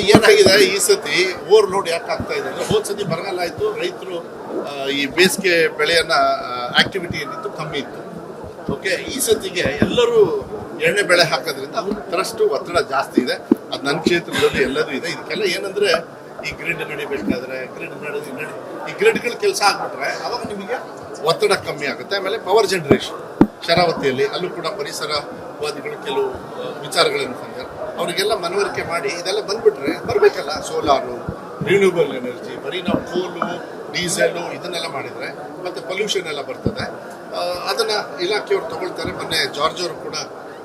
ಅದು ಏನಾಗಿದೆ ಈ ಸತಿ? ಓವರ್ಲೋಡ್ ಯಾಕೆ ಆಗ್ತಾ ಇದೆ ಅಂದ್ರೆ ಹೋದ್ ಸತಿ ಬರಗಾಲ ಆಯಿತು, ರೈತರು ಈ ಬೇಸಿಗೆ ಬೆಳೆಯನ್ನ ಆಕ್ಟಿವಿಟಿ ಏನಿತ್ತು ಕಮ್ಮಿ ಇತ್ತು. ಓಕೆ ಈ ಸತಿಗೆ ಎಲ್ಲರೂ ಎಣ್ಣೆ ಬೆಳೆ ಹಾಕೋದ್ರಿಂದ ತರಷ್ಟು ಒತ್ತಡ ಜಾಸ್ತಿ ಇದೆ. ಅದು ನನ್ನ ಕ್ಷೇತ್ರದಲ್ಲಿ ಎಲ್ಲರೂ ಇದೆ. ಇದಕ್ಕೆಲ್ಲ ಏನಂದ್ರೆ ಈ ಗ್ರಿಡ್ ನಡಿಬೇಕಾದ್ರೆ ಗ್ರಿಡ್ ನಡಿ ನಡಿ, ಈ ಗ್ರಿಡ್ಗಳ ಕೆಲಸ ಆಗ್ಬಿಟ್ರೆ ಅವಾಗ ನಿಮಗೆ ಒತ್ತಡ ಕಮ್ಮಿ ಆಗುತ್ತೆ. ಆಮೇಲೆ ಪವರ್ ಜನರೇಷನ್ ಶರಾವತಿಯಲ್ಲಿ ಅಲ್ಲೂ ಕೂಡ ಪರಿಸರವಾದಿಗಳು ಕೆಲವು ವಿಚಾರಗಳನ್ನು ತಂದ್ರೆ ಅವರಿಗೆಲ್ಲ ಮನವರಿಕೆ ಮಾಡಿ ಇದೆಲ್ಲ ಬಂದ್ಬಿಟ್ರೆ ಬರಬೇಕಲ್ಲ ಸೋಲಾರು ರಿನ್ಯೂಬಲ್ ಎನರ್ಜಿ ಬರೀ ನಾವು ಕೋಲು ಡೀಸೆಲು ಇದನ್ನೆಲ್ಲ ಮಾಡಿದರೆ ಮತ್ತು ಪೊಲ್ಯೂಷನ್ ಎಲ್ಲ ಬರ್ತದೆ. ಅದನ್ನು ಇಲಾಖೆಯವರು ತಗೊಳ್ತಾರೆ. ಮೊನ್ನೆ ಜಾರ್ಜ್ ಅವರು ಕೂಡ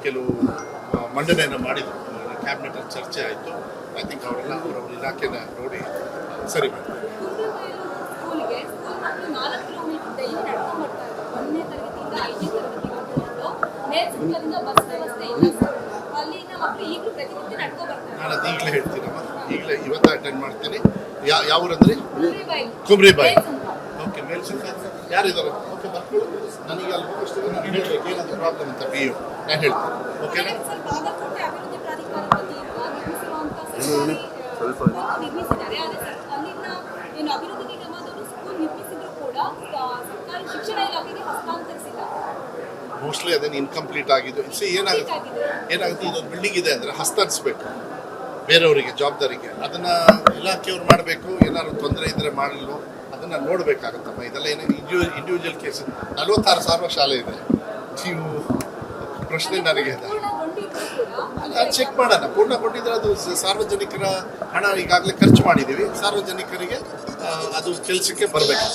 ಕೆಲವು ಮಂಡನೆಯನ್ನು ಮಾಡಿದರು. ಕ್ಯಾಬಿನೆಟಲ್ಲಿ ಚರ್ಚೆ ಆಯಿತು. ಐ ಥಿಂಕ್ ಅವರೆಲ್ಲ ಅವರವ್ರ ಇಲಾಖೆನ ನೋಡಿ ಸರಿ ಮಾಡ್ತಾರೆ ಬಸ್ ವ್ಯವಸ್ಥೆ ಇಲ್ಲ. ನಾನು ಅದು ಈಗಲೇ ಹೇಳ್ತೀನಮ್ಮ. ಈಗಲೇ ಇವತ್ತು ಅಟೆಂಡ್ ಮಾಡ್ತೀನಿ. ಯಾ ಯಾವ ಕುಂಬ್ರಿಬಾಯಿ. ಕುಮ್ರಿಬಾಯಿ. ಓಕೆ ಮೇಲ್ಸಿಂದ ಯಾರಿದ್ದಾರೆ? ಓಕೆ ಬರ್ಕೊಳ್ಳಿ. ನನಗೆ ಅಲ್ಲಿ ಹೋಗೋಷ್ಟು ನಾನು ಹೇಳ್ಬೇಕು. ಏನಾದರೂ ಪ್ರಾಬ್ಲಮ್ ಅಂತ ಪಿ ಯು ನಾನು ಹೇಳ್ತೀನಿ. ಓಕೆನಾ? ಸ್ವಲ್ಪ ಅಭಿವೃದ್ಧಿ ನಿಗಮದವರು ಸ್ಕೂಲ್ ನಿರ್ಮಿಸಿದ್ರು ಕೂಡ ಸರ್ಕಾರಿ ಶಿಕ್ಷಣ ಇಲಾಖೆಗೆ ಹಸ್ತಾಂತರಿಸಿಲ್ಲ ಮೋಸ್ಟ್ಲಿ ಅದೇನು ಇನ್ಕಂಪ್ಲೀಟ್ ಆಗಿದ್ದು. ಸಿ ಏನಾಗುತ್ತೆ? ಏನಾಗುತ್ತೆ? ಇದೊಂದು ಬಿಲ್ಡಿಂಗ್ ಇದೆ ಅಂದರೆ ಹಸ್ತರಿಸ್ಬೇಕು ಬೇರೆಯವರಿಗೆ, ಜವಾಬ್ದಾರಿಗೆ. ಅದನ್ನು ಇಲಾಖೆಯವ್ರು ಮಾಡಬೇಕು. ಏನಾದ್ರು ತೊಂದರೆ ಇದ್ದರೆ ಮಾಡಲು. ಅದನ್ನು ನೋಡಬೇಕಾಗುತ್ತಮ್ಮ. ಇದೆಲ್ಲ ಏನು ಇಂಡಿವಿಜುವಲ್ ಕೇಸ್ ನಲ್ವತ್ತಾರು ಸಾವಿರ ಶಾಲೆ ಇದೆ. ನೀವು ಪ್ರಶ್ನೆ ನನಗೆ ಅದು ಚೆಕ್ ಮಾಡೋಣ. ಪೂರ್ಣಗೊಂಡಿದ್ರೆ ಅದು ಸಾರ್ವಜನಿಕರ ಹಣ ಈಗಾಗಲೇ ಖರ್ಚು ಮಾಡಿದ್ದೀವಿ ಸಾರ್ವಜನಿಕರಿಗೆ ಅದು ಕೆಲಸಕ್ಕೆ ಬರಬೇಕು.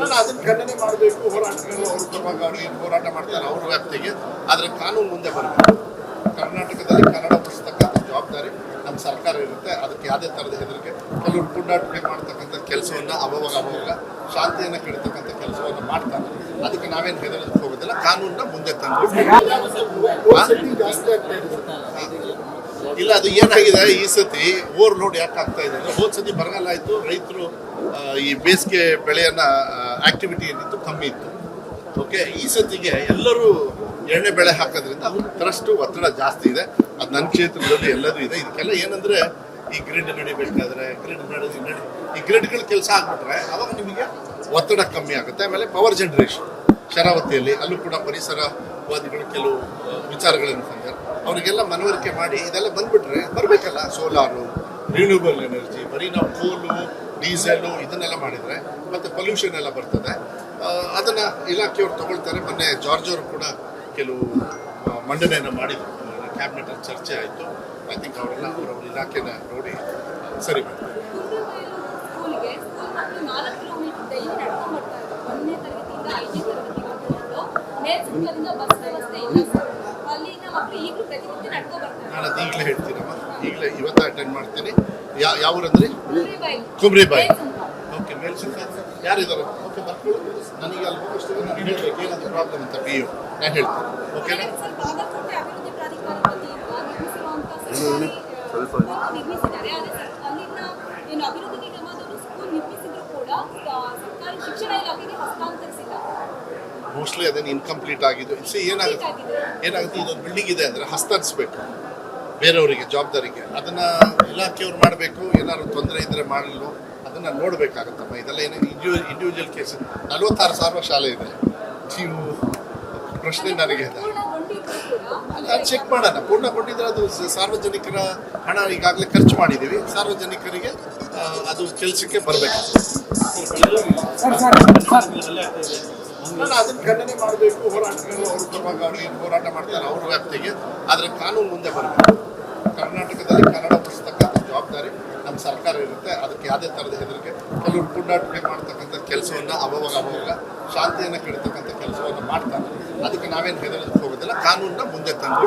ನಾನು ಅದನ್ನ ಖಂಡನೆ ಮಾಡಬೇಕು ಹೋರಾಟಗಾರರು ಅವ್ರ ಪರವಾಗಿ ಏನು ಹೋರಾಟ ಮಾಡ್ತಾರೆ ಅವ್ರ ವ್ಯಾಪ್ತಿಗೆ ಆದ್ರೆ ಕಾನೂನು ಮುಂದೆ ಬರಬೇಕು. ಕರ್ನಾಟಕದಲ್ಲಿ ಕನ್ನಡ ಉಳಿಸ್ತಕ್ಕಂಥ ಜವಾಬ್ದಾರಿ ನಮ್ಮ ಸರ್ಕಾರ ಇರುತ್ತೆ. ಅದಕ್ಕೆ ಯಾವುದೇ ಥರದ ಹೆದರಿಕೆ ಕೆಲವರು ಪುಂಡಾಟಿಕೆ ಮಾಡ್ತಕ್ಕಂಥ ಕೆಲಸವನ್ನು ಅವಾಗ ಅವಾಗ ಶಾಂತಿಯನ್ನು ಕೆಡತಕ್ಕಂಥ ಕೆಲಸವನ್ನು ಮಾಡ್ತಾರೆ. ಅದಕ್ಕೆ ನಾವೇನು ಹೆದರೋದಕ್ಕೆ ಹೋಗೋದಿಲ್ಲ ಕಾನೂನನ್ನ ಮುಂದೆ ತಂದು ಇಲ್ಲ, ಅದು ಏನಾಗಿದೆ ಈ ಸತಿ? ಓವರ್ಲೋಡ್ ಯಾಕೆ ಆಗ್ತಾ ಇದೆ ಅಂದ್ರೆ ಹೋದ್ ಸತಿ ಬರಗಾಲ ಆಯಿತು, ರೈತರು ಈ ಬೇಸಿಗೆ ಬೆಳೆಯನ್ನ ಆಕ್ಟಿವಿಟಿ ಏನಿತ್ತು, ಕಮ್ಮಿ ಇತ್ತು. ಓಕೆ ಈ ಸತಿಗೆ ಎಲ್ಲರೂ ಎಣ್ಣೆ ಬೆಳೆ ಹಾಕೋದ್ರಿಂದ ತರಷ್ಟು ಒತ್ತಡ ಜಾಸ್ತಿ ಇದೆ. ಅದು ನನ್ನ ಕ್ಷೇತ್ರದಲ್ಲಿ ಎಲ್ಲರೂ ಇದೆ. ಇದಕ್ಕೆಲ್ಲ ಏನಂದ್ರೆ ಈ ಗ್ರಿಡ್ ನಡಿಬೇಕಾದ್ರೆ ಗ್ರಿಡ್ ನಡಿ ನಡಿ ಈ ಗ್ರಿಡ್ಗಳ ಕೆಲಸ ಆಗ್ಬಿಟ್ರೆ ಅವಾಗ ನಿಮಗೆ ಒತ್ತಡ ಕಮ್ಮಿ ಆಗುತ್ತೆ. ಆಮೇಲೆ ಪವರ್ ಜನರೇಷನ್ ಶರಾವತಿಯಲ್ಲಿ ಅಲ್ಲೂ ಕೂಡ ಪರಿಸರವಾದಿಗಳು ಕೆಲವು ವಿಚಾರಗಳನ್ನು ತಂದ್ರೆ ಅವರಿಗೆಲ್ಲ ಮನವರಿಕೆ ಮಾಡಿ ಇದೆಲ್ಲ ಬಂದ್ಬಿಟ್ರೆ ಬರಬೇಕಲ್ಲ? ಸೋಲಾರು ರಿನ್ಯೂಬಲ್ ಎನರ್ಜಿ ಬರೀ ನಾವು ಕೋಲು ಡೀಸೆಲು ಇದನ್ನೆಲ್ಲ ಮಾಡಿದರೆ ಮತ್ತು ಪೊಲ್ಯೂಷನ್ ಎಲ್ಲ ಬರ್ತದೆ. ಅದನ್ನು ಇಲಾಖೆಯವರು ತಗೊಳ್ತಾರೆ. ಮೊನ್ನೆ ಜಾರ್ಜ್ ಅವರು ಕೂಡ ಕೆಲವು ಮಂಡನೆಯನ್ನು ಮಾಡಿದರು. ಕ್ಯಾಬಿನೆಟಲ್ಲಿ ಚರ್ಚೆ ಆಯಿತು. ಐ ಥಿಂಕ್ ಅವರೆಲ್ಲ ಅವರ ಇಲಾಖೆನ ನೋಡಿ ಸರಿ ಮಾಡ್ತಾರೆ. ಬಸ್ ವ್ಯವಸ್ಥೆ ನಾನು ಅದು ಈಗಲೇ ಹೇಳ್ತೀನಮ್ಮ ಈಗಲೇ ಇವತ್ತು ಅಟೆಂಡ್ ಮಾಡ್ತೀನಿ. ಯಾವ ಕುಂಬ್ರಿಬಾಯಿ ಕುಮ್ರಿಬಾಯಿ. ಓಕೆ ಮೇಲ್ಸಿಂದ ಯಾರಿದ್ದಾರೆ? ಓಕೆ ಬರ್ಕೊಳ್ಳಿ ನನಗೆ ಅಲ್ಲಿ ಹೋಗೋಷ್ಟು ನಾನು ಹೇಳಬೇಕು. ಏನಾದರೂ ಪ್ರಾಬ್ಲಮ್ ಅಂತ ಪಿ ಯು ನಾನು ಹೇಳ್ತೀನಿ. ಓಕೆನಾ ಸ್ವಲ್ಪ ಕೂಡ ಸರ್ಕಾರಿ ಶಿಕ್ಷಣ ಇಲಾಖೆಗೆ ಹಸ್ತಾಂತರಿಸಿಲ್ಲ. ಮೋಸ್ಟ್ಲಿ ಅದೇನು ಇನ್ಕಂಪ್ಲೀಟ್ ಆಗಿದ್ದು. ಸಿ ಏನಾಗುತ್ತೆ? ಏನಾಗುತ್ತೆ? ಇದೊಂದು ಬಿಲ್ಡಿಂಗ್ ಇದೆ ಅಂದರೆ ಹಸ್ತರಿಸ್ಬೇಕು. ಬೇರೆಯವರಿಗೆ, ಜವಾಬ್ದಾರಿಗೆ. ಅದನ್ನು ಇಲಾಖೆಯವ್ರು ಮಾಡಬೇಕು. ಏನಾದ್ರು ತೊಂದರೆ ಇದ್ದರೆ ಮಾಡಲು. ಅದನ್ನು ನೋಡಬೇಕಾಗುತ್ತಮ್ಮ. ಇದೆಲ್ಲ ಏನು ಇಂಡಿವಿಜುವಲ್ ಕೇಸ್ ನಲ್ವತ್ತಾರು ಸಾವಿರ ಶಾಲೆ ಇದೆ. ನೀವು ಪ್ರಶ್ನೆ ನನಗೆ ಅದು ಚೆಕ್ ಮಾಡೋಣ. ಪೂರ್ಣಗೊಂಡಿದ್ರೆ ಅದು ಸಾರ್ವಜನಿಕರ ಹಣ ಈಗಾಗಲೇ ಖರ್ಚು ಮಾಡಿದ್ದೀವಿ ಸಾರ್ವಜನಿಕರಿಗೆ ಅದು ಕೆಲಸಕ್ಕೆ ಬರಬೇಕು. ನಾನು ಅದನ್ನ ಖಂಡನೆ ಮಾಡಬೇಕು ಹೋರಾಟಗಳು ಅವರು ಏನು ಹೋರಾಟ ಮಾಡ್ತಾರೆ ಅವ್ರ ವ್ಯಾಪ್ತಿಗೆ ಆದರೆ ಕಾನೂನು ಮುಂದೆ ಬರಬೇಕು. ಕರ್ನಾಟಕದಲ್ಲಿ ಕನ್ನಡ ಉಳಿಸ್ತಕ್ಕಂಥ ಜವಾಬ್ದಾರಿ ನಮ್ಮ ಸರ್ಕಾರ ಇರುತ್ತೆ. ಅದಕ್ಕೆ ಯಾವುದೇ ಥರದ ಹೆದರಿಕೆ, ಕೆಲವರು ಪುಂಡಾಟಿಕೆ ಮಾಡ್ತಕ್ಕಂಥ ಕೆಲಸವನ್ನು ಅವಾಗ ಅವಾಗ ಶಾಂತಿಯನ್ನು ಕೆಡತಕ್ಕಂಥ ಕೆಲಸವನ್ನು ಮಾಡ್ತಾರೆ. ಅದಕ್ಕೆ ನಾವೇನು ಹೆದರೋದಕ್ಕೆ ಹೋಗೋದಿಲ್ಲ, ಕಾನೂನನ್ನ ಮುಂದೆ ತಂದು